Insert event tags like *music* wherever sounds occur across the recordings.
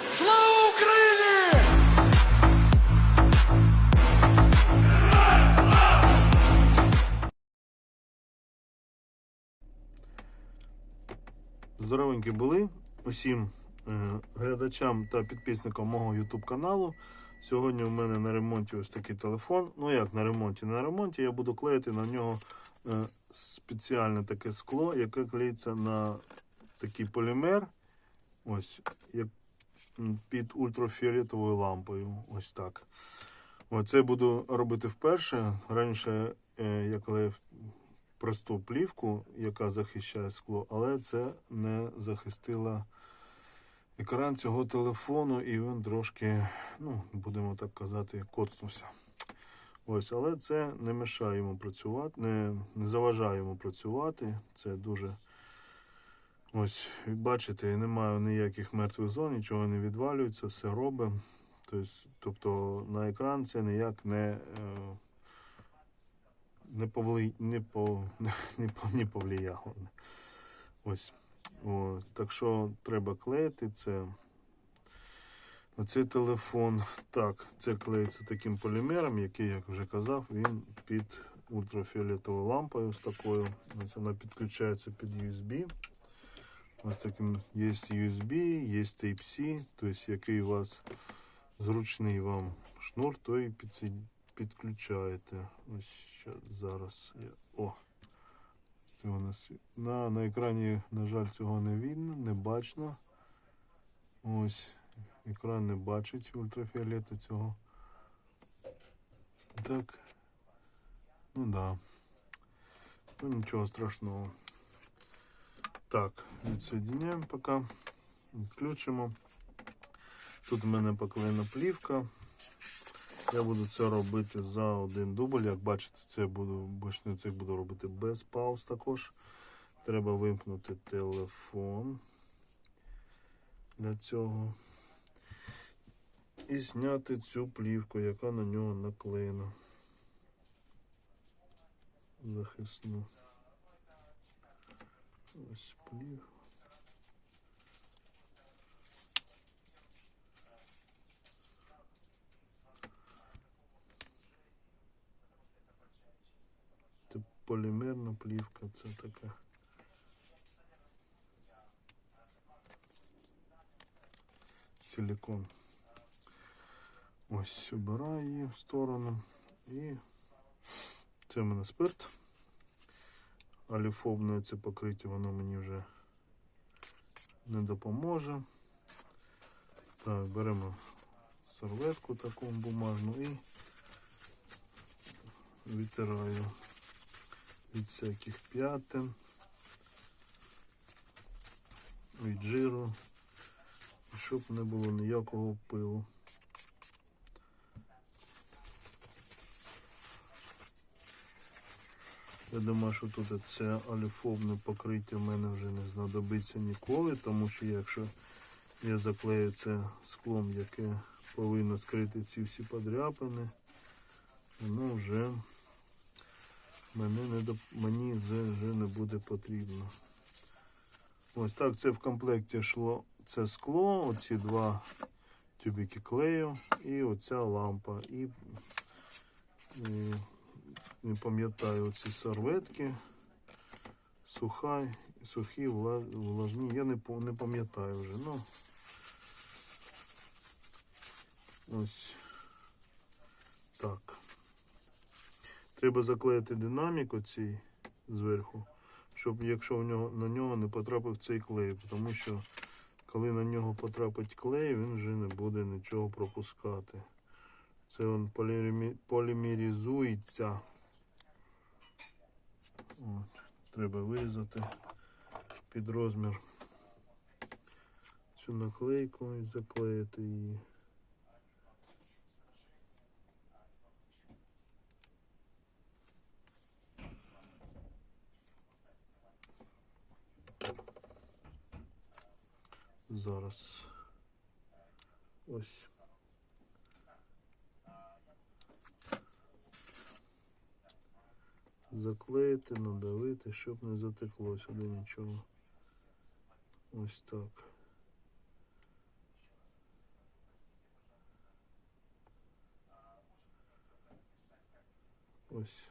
Слава Україні! Здоровенькі були усім е, глядачам та підписникам мого YouTube каналу. Сьогодні у мене на ремонті ось такий телефон. Ну як на ремонті? На ремонті я буду клеїти на нього е, спеціальне таке скло, яке клеїться на такий полімер. Ось під ультрафіолетовою лампою. Ось так. Оце буду робити вперше. Раніше е, я клеїв просту плівку, яка захищає скло, але це не захистило екран цього телефону, і він трошки, ну, будемо так казати, коцнувся. Ось, але це не мешає йому працювати, не, не заважає йому працювати. Це дуже. Ось, як бачите, немає ніяких мертвих зон, нічого не відвалюється, все робить. Тобто, тобто на екран це ніяк не. Е, не повли... не, по... *laughs* не, не повлияло. Ось. О, так що треба клеїти це. Оцей телефон. Так, це клеїться таким полімером, який, як вже казав, він під ультрафіолетовою лампою з такою. Ось вона підключається під USB. Ось таким є USB, є Type-C, тобто який у вас зручний вам шнур, той підсід підключаєте. Ось зараз я. О! Це у нас на, на екрані, на жаль, цього не видно, не бачно. Ось. Екран не бачить ультрафіолету цього. Так. Ну да. Ну нічого страшного. Так, відсоединяємо поки. Відключимо. Тут у мене поклеєна плівка. Я буду це робити за один дубль. Як бачите, це буду бачите, це буду робити без пауз також. Треба вимкнути телефон для цього. І зняти цю плівку, яка на нього наклеєна. Захисну. Ось плівка. Це полімерна плівка, це така. Силикон. Ось обираю її в сторону. І це в мене спирт. Аліфобне це покриття, воно мені вже не допоможе. Так, беремо серветку таку бумажну і витираю від всяких п'ятин, від жиру, щоб не було ніякого пилу. Я думаю, що тут це алюфобне покриття в мене вже не знадобиться ніколи, тому що якщо я заклею це склом, яке повинно скрити ці всі подряпини, воно вже мене не доп... мені вже, вже не буде потрібно. Ось так це в комплекті йшло це скло, оці два тюбики клею і оця лампа. І, і не пам'ятаю ці серветки. Суха, сухі, влажні. Я не, не пам'ятаю вже. Ну, ось так. Треба заклеїти динамік оцій зверху, щоб якщо в нього, на нього не потрапив цей клей, тому що коли на нього потрапить клей, він вже не буде нічого пропускати. Це він полімеризується. От, треба вирізати під розмір цю наклейку і заклеїти її. Зараз ось. заклеїти, надавити, щоб не затекло сюди нічого. Ось так. Ось,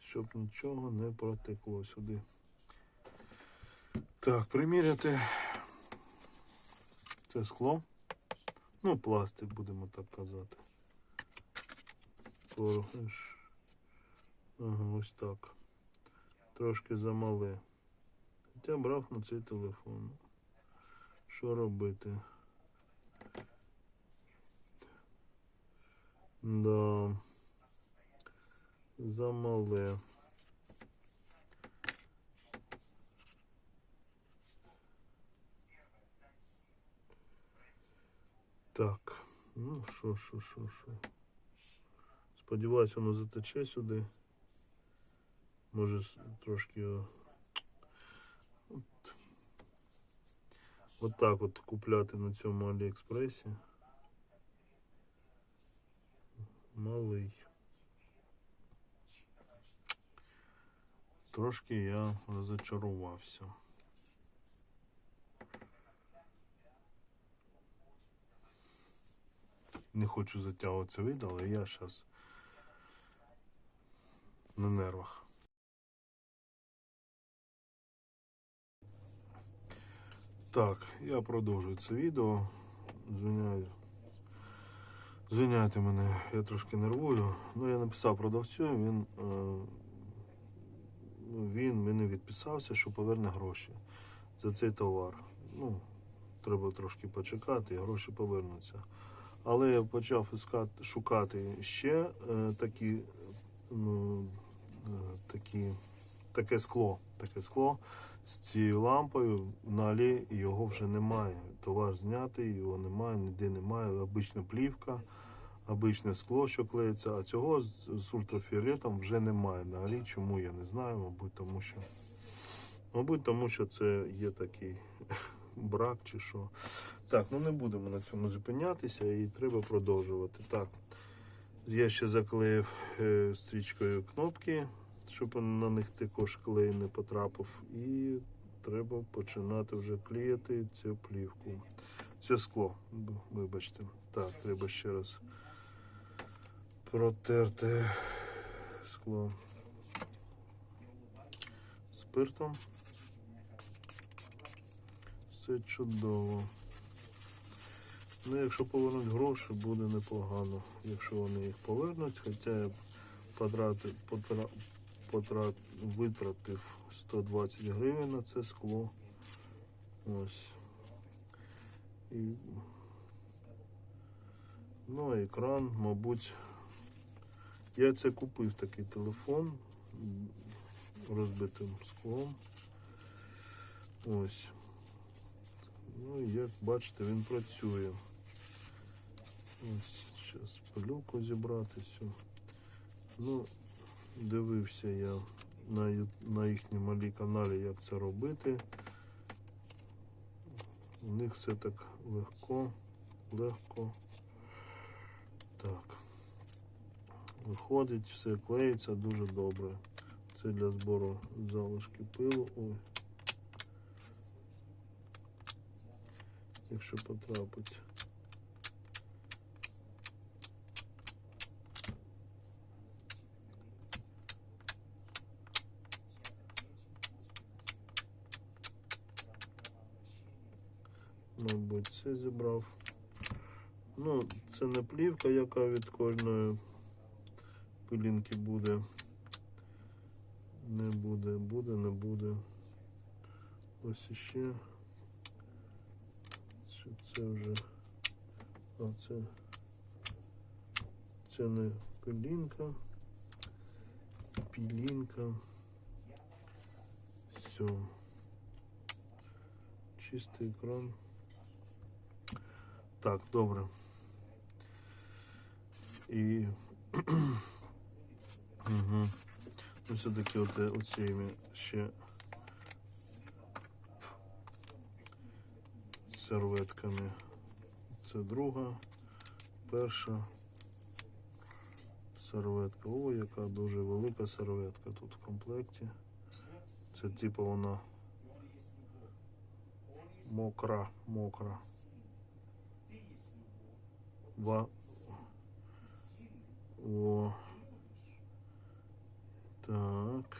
щоб нічого не протекло сюди. Так, приміряти це скло. Ну, пластик будемо так казати. Коротко. Ага, ось так. Трошки замале. Хоча брав на цей телефон. Що робити? Да. Замале. Так. Ну, що, що, що, що. Сподіваюсь, воно затече сюди. Може трошки. От. От так от купляти на цьому Аліекспресі. Малий. Трошки я розочарувався. Не хочу затягувати це але я зараз на нервах. Так, я продовжую це відео. Звиняю. Звиняйте мене, я трошки нервую. Ну, я написав продавцю, він, е, ну, він мені відписався, що поверне гроші за цей товар. Ну, треба трошки почекати, і гроші повернуться. Але я почав шукати ще е, такі, ну, е, такі, таке скло. Таке скло з цією лампою. На алі його вже немає. Товар знятий, його немає, ніде немає. Обична плівка, обичне скло, що клеїться, а цього з, ультрафіолетом вже немає на алі. Чому я не знаю, мабуть, тому що. Мабуть, тому що це є такий *laughs* брак чи що. Так, ну не будемо на цьому зупинятися і треба продовжувати. Так, я ще заклеїв е, стрічкою кнопки, щоб на них також клей не потрапив. І треба починати вже клеїти цю плівку. Це скло, вибачте. Так, треба ще раз протерти скло спиртом. Все чудово. Ну, якщо повернуть гроші, буде непогано. Якщо вони їх повернуть, хоча я потратив, потра, потрат, витратив 120 гривень на це скло. Ось. І, ну, а екран, мабуть. Я це купив такий телефон розбитим склом. Ось. Ну, і як бачите, він працює. Ось, зараз пилюку зібрати всю. Ну, дивився я на, на їхньому малі каналі, як це робити. У них все так легко, легко. Так. Виходить, все клеїться дуже добре. Це для збору залишки пилу. Ой. якщо потрапить. Мабуть, це зібрав. Ну, це не плівка, яка від кожної пилінки буде. Не буде, буде, не буде. Ось іще. Що це вже. А це. Це не пилінка. Пілінка. Все. Чистий екран. Так, добре. І. угу. Ну, все-таки от, оціми ще серветками. Це друга, перша серветка. О, яка дуже велика серветка тут в комплекті. Це типу вона мокра, мокра. Ва... О. Так.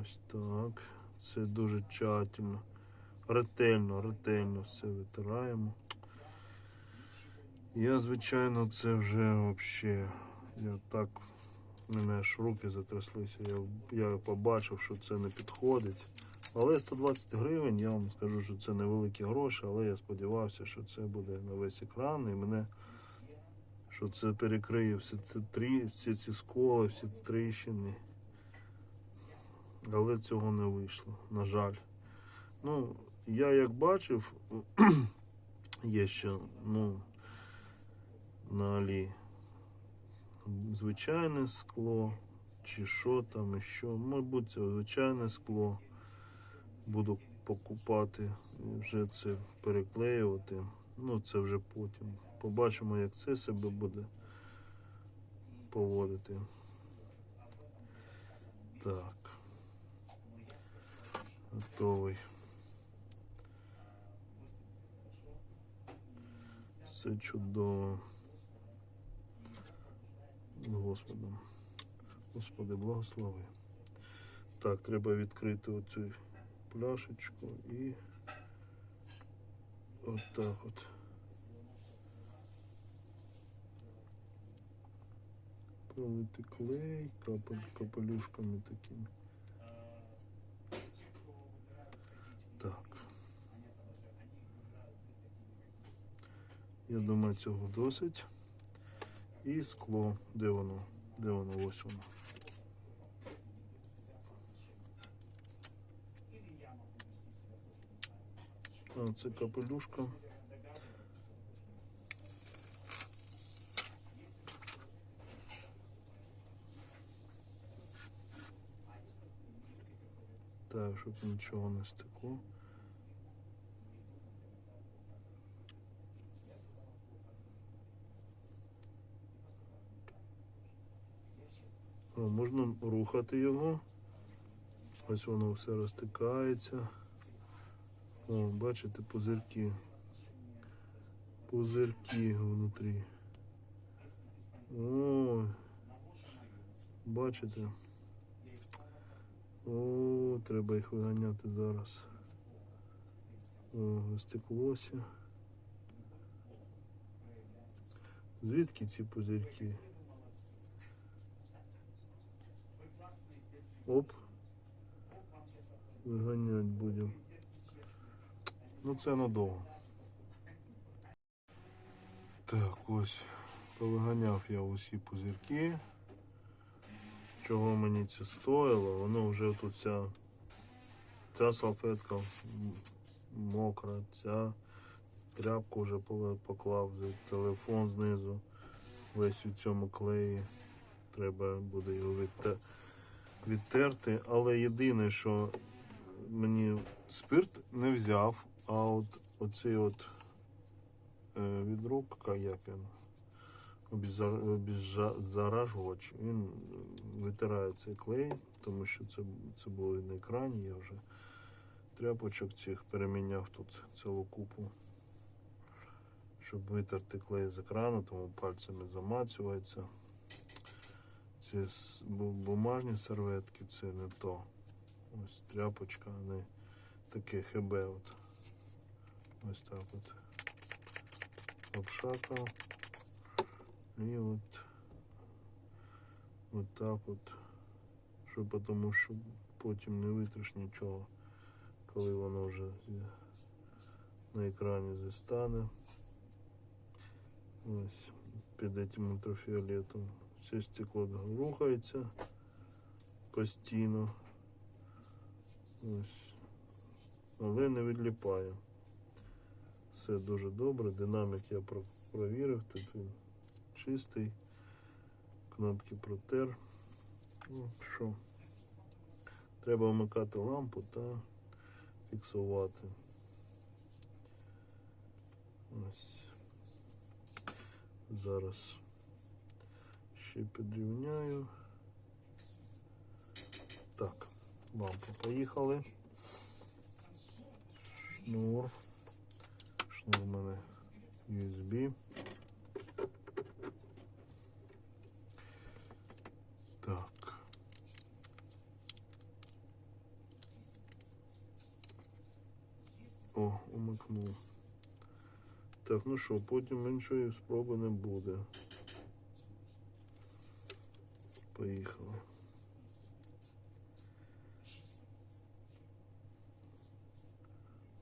Ось так. Це дуже тщательно. Ретельно, ретельно все витираємо. Я, звичайно, це вже взагалі. Я так. Мене аж руки затряслися. Я, я побачив, що це не підходить. Але 120 гривень, я вам скажу, що це невеликі гроші, але я сподівався, що це буде на весь екран і мене що це перекриє всі ці, трі, всі ці сколи, всі тріщини. Але цього не вийшло, на жаль. Ну, я як бачив, *clears throat* є ще, ну, на Алі звичайне скло, чи що там, і що. Мабуть, це звичайне скло. Буду покупати, вже це переклеювати. Ну, це вже потім. Побачимо, як це себе буде поводити. Так. Готовий. Все чудово. Господом. Господи, благослови. Так, треба відкрити оцю пляшечку і отак от. Пролити клей, капель, капелюшками такими. Так. Я думаю, цього досить. І скло. Де воно? Де воно? Ось воно. Це капелюшка. Так, щоб нічого не стекло. О, можна рухати його. Ось воно все розтикається. О, бачите, пузирки. Пузирки внутрі. О, бачите? О, треба їх виганяти зараз. О, розтеклося. Звідки ці пузирки? Оп. Виганять будемо. Ну це надовго. Так, ось повиганяв я усі пузирки. Чого мені це стоїло? Воно вже тут ця, ця салфетка мокра, ця тряпку вже поклав, телефон знизу. Весь у цьому клеї. Треба буде його відте- відтерти. Але єдине, що мені спирт не взяв, а от оцей от е, відрубка, як він, обеззаражувач, він витирає цей клей, тому що це, це було на екрані, я вже тряпочок цих переміняв тут цілу купу, щоб витерти клей з екрану, тому пальцями замацюється. Ці бумажні серветки це не то. Ось тряпочка, а не таке ХБ. От. Ось так от. Обшакав. І от. От так от. Що тому що потім не витриш нічого, коли воно вже на екрані застане. Ось під этим ультрафіолетом. Все стекло рухається постійно. Ось. Але не відліпає. Все дуже добре. Динамік я провірив. Тут він чистий. Кнопки протер. Ну, що? Треба вмикати лампу та фіксувати. Ось. Зараз ще підрівняю. Так, лампа поїхали. Шнур у мене USB. Так. О, умикнув. Так, ну що, потім іншої спроби не буде. Поїхали.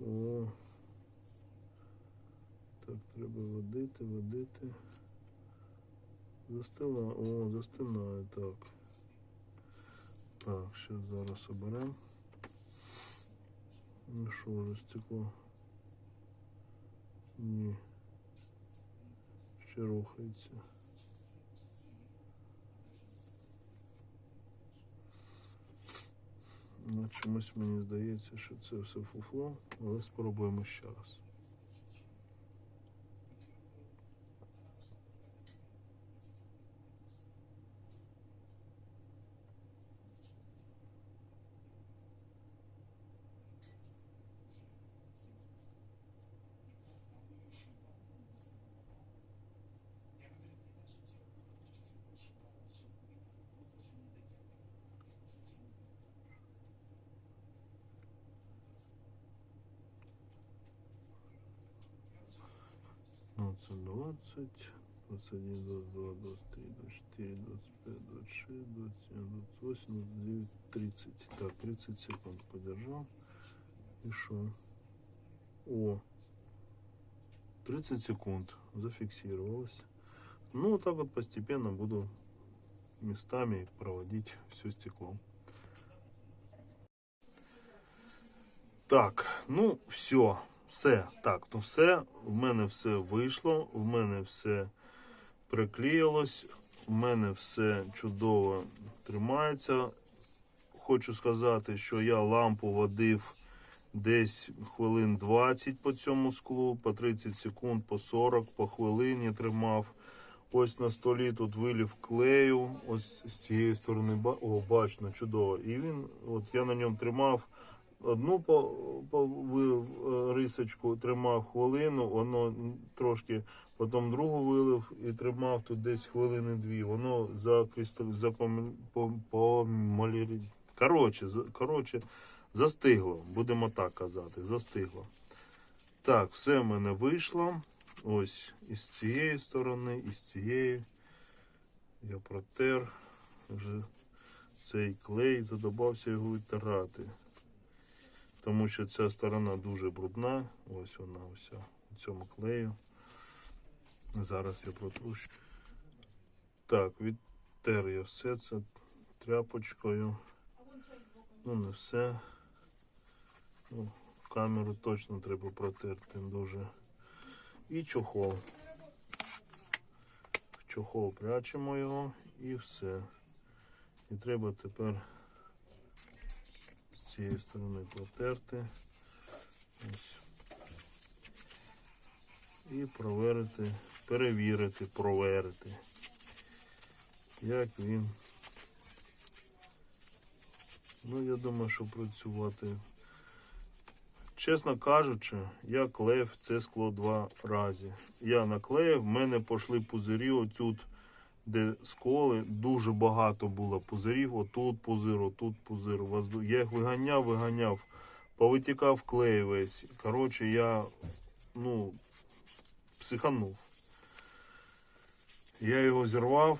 О. Треба водити, водити. Застила. О, застинає, так. Так, ще зараз оберемо. Ну що вже стекло? Ні. Ще рухається. Ну, чомусь мені здається, що це все фуфло, але спробуємо ще раз. Ну, це 20, 21, 22, 23, 24, 25, 26, 27, 28, 29, 30. Так, 30 секунд подержав. І що? О! 30 секунд зафиксировалось. Ну, вот так вот постепенно буду местами проводить все стекло. Так, ну все, все. Так, ну все, в мене все вийшло, в мене все приклеїлось, в мене все чудово тримається. Хочу сказати, що я лампу водив десь хвилин 20 по цьому склу, по 30 секунд, по 40, по хвилині тримав. Ось на столі тут вилів клею, ось з цієї сторони, о, бачно, чудово. І він, от я на ньому тримав одну по, по рисочку, тримав хвилину, воно трошки, потім другу вилив і тримав тут десь хвилини дві. Воно за кристал, за пом, пом, помалірі- Коротше, за- коротше, застигло, будемо так казати, застигло. Так, все в мене вийшло. Ось із цієї сторони, і з цієї. Я протер вже цей клей, задобався його витирати. Тому що ця сторона дуже брудна. Ось вона уся у цьому клею. Зараз я протру. ще. Так, відтер я все це тряпочкою. Ну, не все. Ну, камеру точно треба протерти дуже. І чохол. В чохол прячемо його і все. І треба тепер з цієї сторони протерти. Ось. І проверити, перевірити, проверити, як він. Ну, я думаю, що працювати. Чесно кажучи, я клеїв це скло два рази. Я наклеїв, в мене пішли пузирі отут, де сколи, дуже багато було пузирів. Отут пузир, отут пузир. Я їх виганяв, виганяв, повитікав клей весь. Коротше, я ну, психанув. Я його зірвав.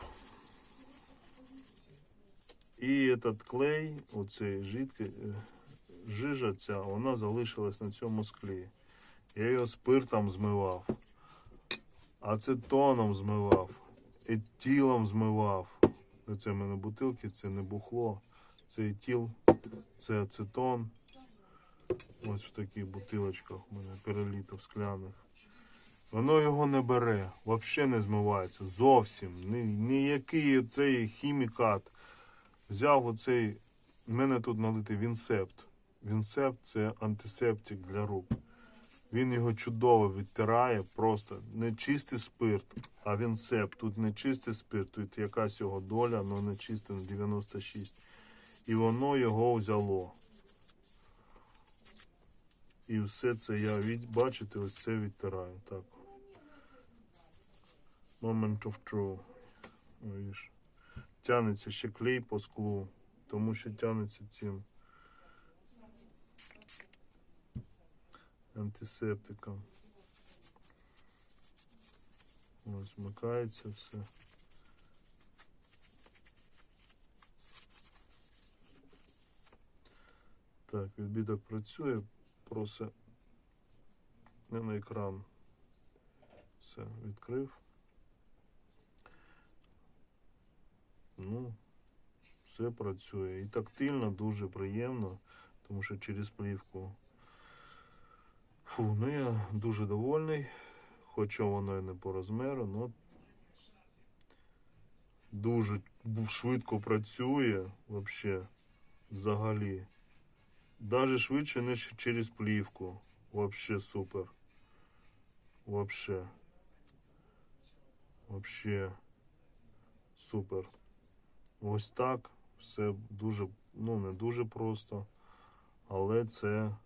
І этот клей, оцей жидкий, е, жижа ця, вона залишилась на цьому склі. Я його спиртом змивав, ацетоном змивав, етілом змивав. Це в мене бутилки, це не бухло, це етіл, це ацетон. Ось в таких бутилочках у мене перелітів скляних. Воно його не бере, взагалі не змивається. Зовсім. Ніякий цей хімікат. Взяв оцей. У мене тут налитий Вінсепт. Вінсепт це антисептик для рук. Він його чудово відтирає, просто не чистий спирт, а вінсепт. Тут не чистий спирт, тут якась його доля, але не чистий на 96. І воно його взяло. І все це я від... бачите, ось це відтираю. Так. Moment of true. Тянеться ще клей по склу, тому що тянеться цим. Антисептиком. Ось вмикається все. Так, відбиток працює, просить не на екран. Все, відкрив. Ну, все працює. І тактильно дуже приємно, тому що через плівку. Фу, ну я дуже довольний, хоча воно і не по розміру, але дуже швидко працює вообще взагалі. Даже швидше, ніж через плівку. Вообще супер. Вообще. Вообще супер. Ось так. Все дуже, ну не дуже просто. Але це.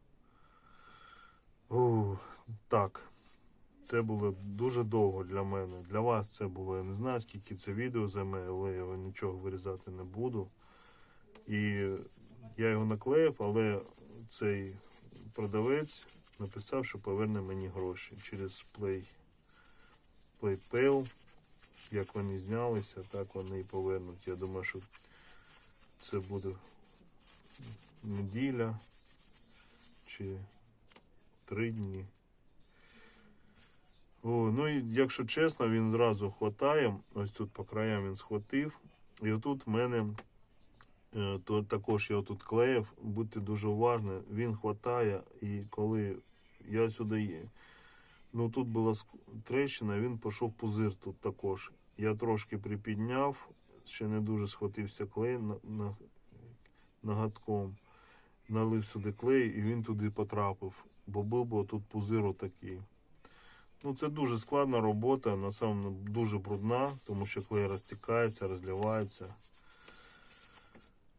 Ух, так. Це було дуже довго для мене. Для вас це було, я не знаю, скільки це відео займе, але я його нічого вирізати не буду. І я його наклеїв, але цей продавець написав, що поверне мені гроші через Play, PlayPal. Як вони знялися, так вони і повернуть. Я думаю, що це буде неділя чи три дні. О, ну і якщо чесно, він зразу хватає. Ось тут по краям він схватив. І отут в мене е, то також я тут клеїв. Будьте дуже уважні, він хватає, і коли я сюди є. Ну тут була трещина, він пішов пузир тут також. Я трошки припідняв, ще не дуже схватився клей на, на, нагадком. Налив сюди клей і він туди потрапив. Бо був би тут пузир отакий. Ну, це дуже складна робота, на самому дуже брудна, тому що клей розтікається, розливається.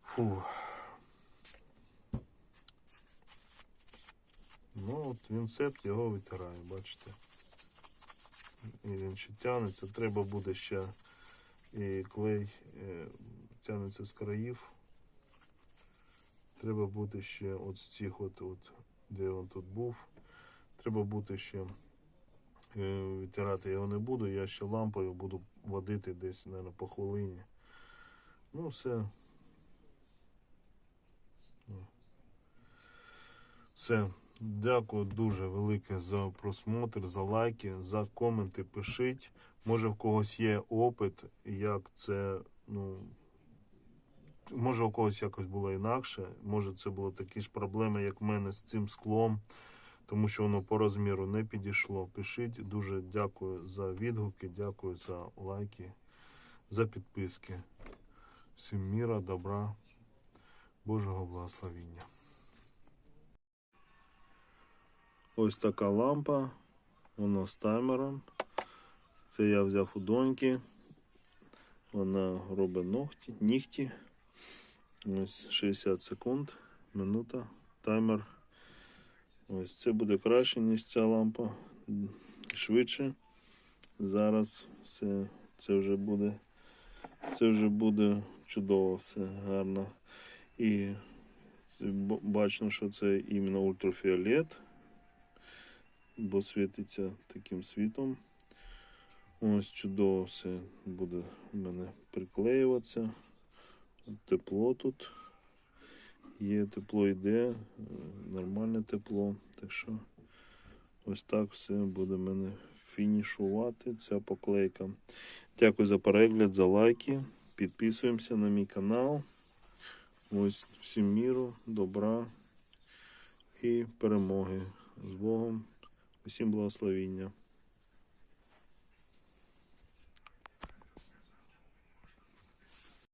Фу. Ну, от він септ його витирає, бачите. І він ще тягнеться. Треба буде ще і клей е, тягнеться з країв. Треба буде ще от з цих от, от де він тут був. Треба буде ще е, витирати його не буду, я ще лампою буду водити десь, мабуть, по хвилині. Ну, все. Ну. Все. Дякую дуже велике за просмотр, за лайки, за коменти. Пишіть. Може в когось є опит, як це, ну. Може у когось якось було інакше, може це було такі ж проблеми, як в мене з цим склом, тому що воно по розміру не підійшло. Пишіть. Дуже дякую за відгуки, дякую за лайки, за підписки. Всім міра, добра, Божого благословіння. Ось така лампа, вона з таймером. Це я взяв у доньки. Вона робить ногті, нігті. Ось 60 секунд, минута, таймер. Ось це буде краще, ніж ця лампа. Швидше. Зараз все це вже буде. Це вже буде чудово, все гарно. І бачно, що це іменно ультрафіолет, бо світиться таким світом. Ось чудово все буде в мене приклеюватися. Тепло тут. Є тепло йде, е, нормальне тепло. Так що ось так все буде в мене фінішувати ця поклейка. Дякую за перегляд, за лайки. Підписуємося на мій канал. Ось всім міру, добра і перемоги. З Богом. Усім благословіння.